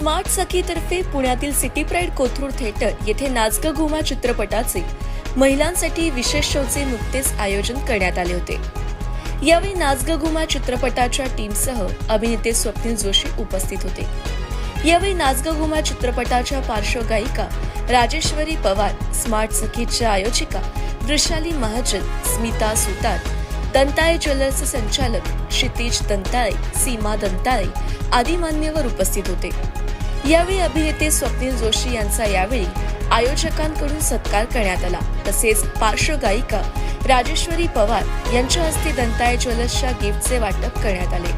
Smart सखीतर्फे पुण्यातील city pride Kothrud theatre येथे नाचग घुमा चित्रपटाचे महिलांसाठी विशेष शोचे नुकतेच आयोजन करण्यात आले होते. यावेळी नाचग घुमा चित्रपटाच्या टीमसह अभिनेते स्वप्नील जोशी उपस्थित होते. यावेळी नाचग घुमा चित्रपटाच्या पार्श्वगायिका राजेश्वरी पवार स्मार्ट सखीच्या आयोजिका वृषाली महाजन स्मिता सुतार दंताळे ज्वेलर्सचे संचालक क्षितिज दंताळे सीमा दंताळे आदी मान्यवर उपस्थित होते. यावेळी अभिनेते स्वप्नील जोशी यांचा यावेळी आयोजकांकडून सत्कार करण्यात आला. तसेच पार्श्वगायिका राजेश्वरी पवार यांच्या हस्ते दंताय ज्वेलर्सच्या गिफ्टचे वाटप करण्यात आले.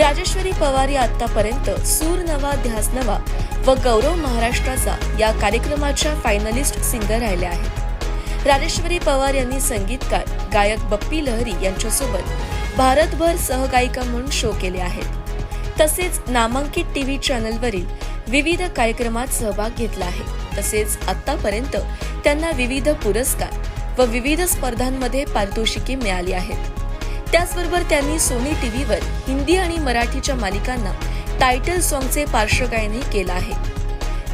राजेश्वरी पवार या आतापर्यंत सूर नवा ध्यास नवा व गौरव महाराष्ट्राचा या कार्यक्रमाच्या फायनलिस्ट सिंगर राहिल्या आहेत. राजेश्वरी पवार यांनी संगीतकार गायक बप्पी लहरी यांच्यासोबत भारतभर सहगायिका म्हणून शो केले आहेत. तसेच नामांकित टीव्ही चॅनलवरील विविध कार्यक्रमात सहभाग घेतला आहे. तसेच आतापर्यंत त्यांना विविध पुरस्कार व विविध स्पर्धांमध्ये पारितोषिके मिळाली आहेत. त्याचबरोबर त्यांनी सोनी टीव्हीवर हिंदी आणि मराठीच्या मालिकांना टायटल सॉंगचे पार्श्वगायनही केलं आहे.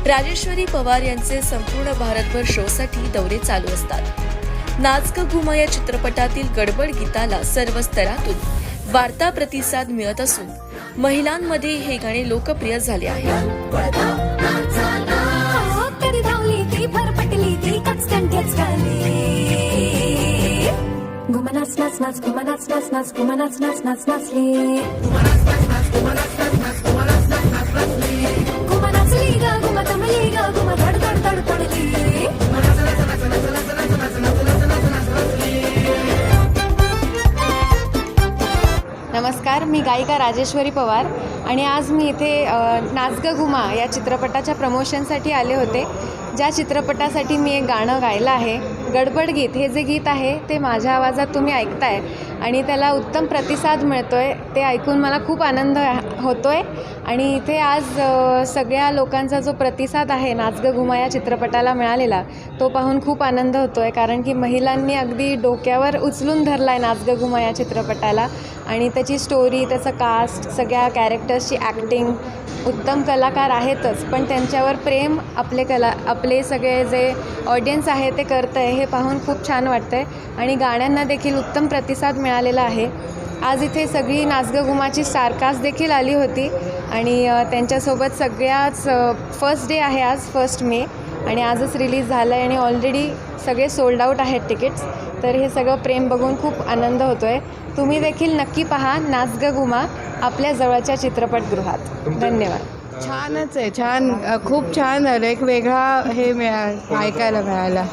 राजेश्वरी पवार यांचे संपूर्ण भारतभर शोसाठी दौरे चालू असतात. नाचक घुमा या चित्रपटातील गडबड गीताला सर्व स्तरातून वार्ता प्रतिसाद मिळत असून महिलांमध्ये हे गाणे लोकप्रिय झाले आहे गायिका राजेश्वरी पवार आणि आज मी इथे नाचग गुमा घुमा या चित्रपटाच्या प्रमोशनसाठी आले होते. ज्या चित्रपटासाठी मी एक गाणं गायलं आहे गडबड गीत हे जे गीत आहे ते माझ्या आवाजात तुम्ही ऐकताय आणि त्याला उत्तम प्रतिसाद मिळतो आहे ते ऐकून मला खूप आनंद होतो आहे आणि इथे आज सगळ्या लोकांचा जो प्रतिसाद आहे नाच ग घुमा या चित्रपटाला मिळालेला तो पाहून खूप आनंद होतो आहे कारण की महिलांनी अगदी डोक्यावर उचलून धरला आहे नाच ग घुमा या चित्रपटाला. आणि त्याची स्टोरी त्याचं कास्ट सगळ्या कॅरेक्टर्सची ॲक्टिंग उत्तम कलाकार आहेतच पण त्यांच्यावर प्रेम आपले कला आपले सगळे जे ऑडियन्स आहे ते करतं आहे हे पाहून खूप छान वाटतं आहे आणि गाण्यांना देखील उत्तम प्रतिसाद मिळालेला आहे. आज इथे सगळी नाचगं स्टारकास्ट देखील आली होती. आणि त्यांच्यासोबत सगळ्याच फर्स्ट डे आहे आज फर्स्ट मे. आणि आजच रिलीज झालं आहे आणि ऑलरेडी सगळे सोल्ड आऊट आहेत तिकीट्स तर हे सगळं प्रेम बघून खूप आनंद होतो आहे तुम्ही देखील नक्की पहा नाच ग घुमा आपल्या जवळच्या चित्रपटगृहात. धन्यवाद. छानच आहे छान खूप छान झालं. एक वेगळा हे मिळा ऐकायला मिळाला.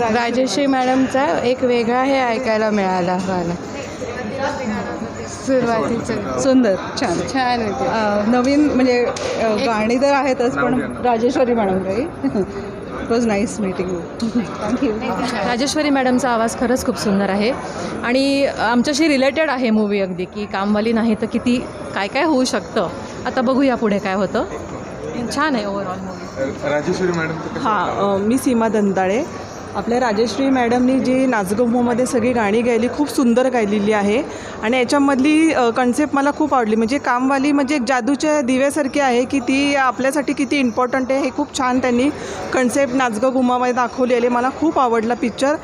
राजश्री मॅडमचा एक वेगळा हे ऐकायला मिळाला मला सुरुवातीचं. सुंदर. छान छान होते नवीन म्हणजे गाणी तर आहेतच पण राजेश्वरी मॅडम काही it was nice meeting thank you Rajeshwari मॅडमचा आवाज खरंच खूप सुंदर आहे. आणि आमच्याशी रिलेटेड आहे मूवी अगदी की कामवाली नाही तर किती काय काय होऊ शकतं. आता बघूया पुढे काय होतं. छान आहे ओव्हरऑल मूवी राजेश्वरी मॅडम हां मी सीमा दंताळे. आपल्या राजेश्री मॅडमनी जी नाचगमोमध्ये सगळी गाणी गायली खूप सुंदर गायलेली आहे. आणि याच्यामधली कन्सेप्ट मला खूप आवडली. म्हणजे कामवाली म्हणजे एक जादूच्या दिव्यासारखी आहे की ती आपल्यासाठी किती इम्पॉर्टंट आहे हे खूप छान त्यांनी कन्सेप्ट नाचगं गुमामध्ये दाखवलेले मला खूप आवडला पिक्चर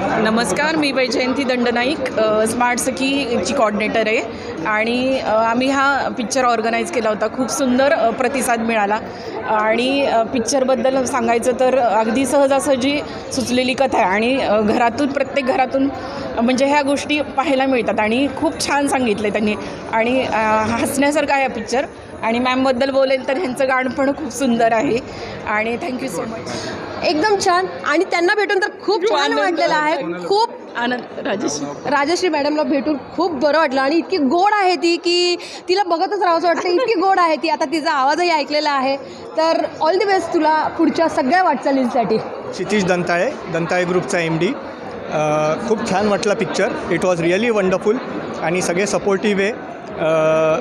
नमस्कार मी वैजयंती दंडनाईक अ, स्मार्ट सखीची कॉर्डिनेटर आहे. आणि आम्ही हा पिक्चर ऑर्गनाईज केला होता. खूप सुंदर प्रतिसाद मिळाला. आणि पिक्चरबद्दल सांगायचं तर अगदी सहजासहजी सुचलेली कथा आहे. आणि घरातून प्रत्येक घरातून म्हणजे ह्या गोष्टी पाहायला मिळतात. आणि खूप छान सांगितलं आहे त्यांनी. आणि हसण्यासारखं आहे हा पिक्चर आणि मॅमबद्दल बोलेल तर ह्यांचं गाणं पण खूप सुंदर आहे. आणि थँक्यू सो मच एकदम छान. आणि त्यांना भेटून तर खूप छान वाटलेलं आहे. खूप आनंद. राजेश. राजश्री मॅडमला भेटून खूप बरं वाटलं. आणि इतकी गोड आहे ती की तिला बघतच राहावंसं वाटतं. इतकी गोड आहे ती. आता तिचा आवाजही ऐकलेला आहे. तर ऑल दी बेस्ट तुला पुढच्या सगळ्या वाटचालींसाठी क्षितिज दंताळे दंताळे ग्रुपचा एम डी खूप छान वाटला picture it was really wonderful आणि सगळे सपोर्टिव्ह आहे.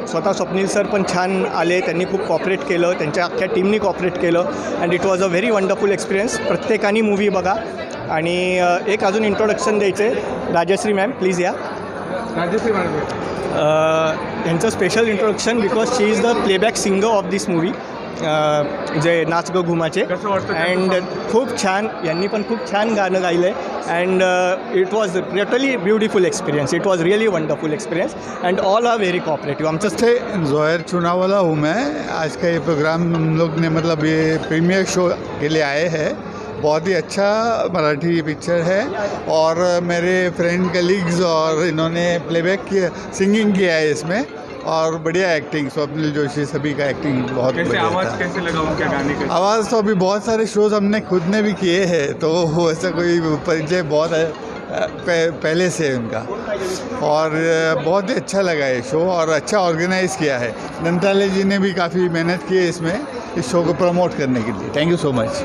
स्वतः स्वप्नील सर पण छान आले त्यांनी खूप कॉपरेट केलं त्यांच्या अख्ख्या टीमनी कॉपरेट केलं and it was a very wonderful experience प्रत्येकाने मूवी बघा. आणि एक अजून इंट्रोडक्शन द्यायचं. आहे राजश्री मॅम प्लीज या. राजश्री मॅडम. यांचं special introduction because she is the playback singer of this movie जे नाच ग घुमाचे अँड खूप छान यांनी पण खूप छान गाणं गायलं आहे and it was रिटली beautiful experience it was really wonderful experience and all are very cooperative आमचं से जोहर चुनावाला हूँ. मैं आज का ये प्रोग्राम हम लोग ने मतलब ये प्रीमियर शो के लिए आए हैं. बहुत ही अच्छा मराठी पिक्चर है. और मेरे फ्रेंड कलीग्स और इन्होंने प्लेबैक किया सिंगिंग किया है इसमें. और बढ़िया एक्टिंग स्वप्निल जोशी सभी का एक्टिंग बहुत कैसे बढ़िया आवाज़ था। कैसे लगा उनके गाने का? आवाज़ तो अभी बहुत सारे शोज़ हमने खुद ने भी किए हैं तो ऐसा कोई परिचय बहुत है पह- पहले से उनका। और बहुत ही अच्छा लगा ये शो और अच्छा ऑर्गेनाइज किया है। दंताले जी ने भी काफ़ी मेहनत की है इसमें इस शो को प्रमोट करने के लिए। Thank you so much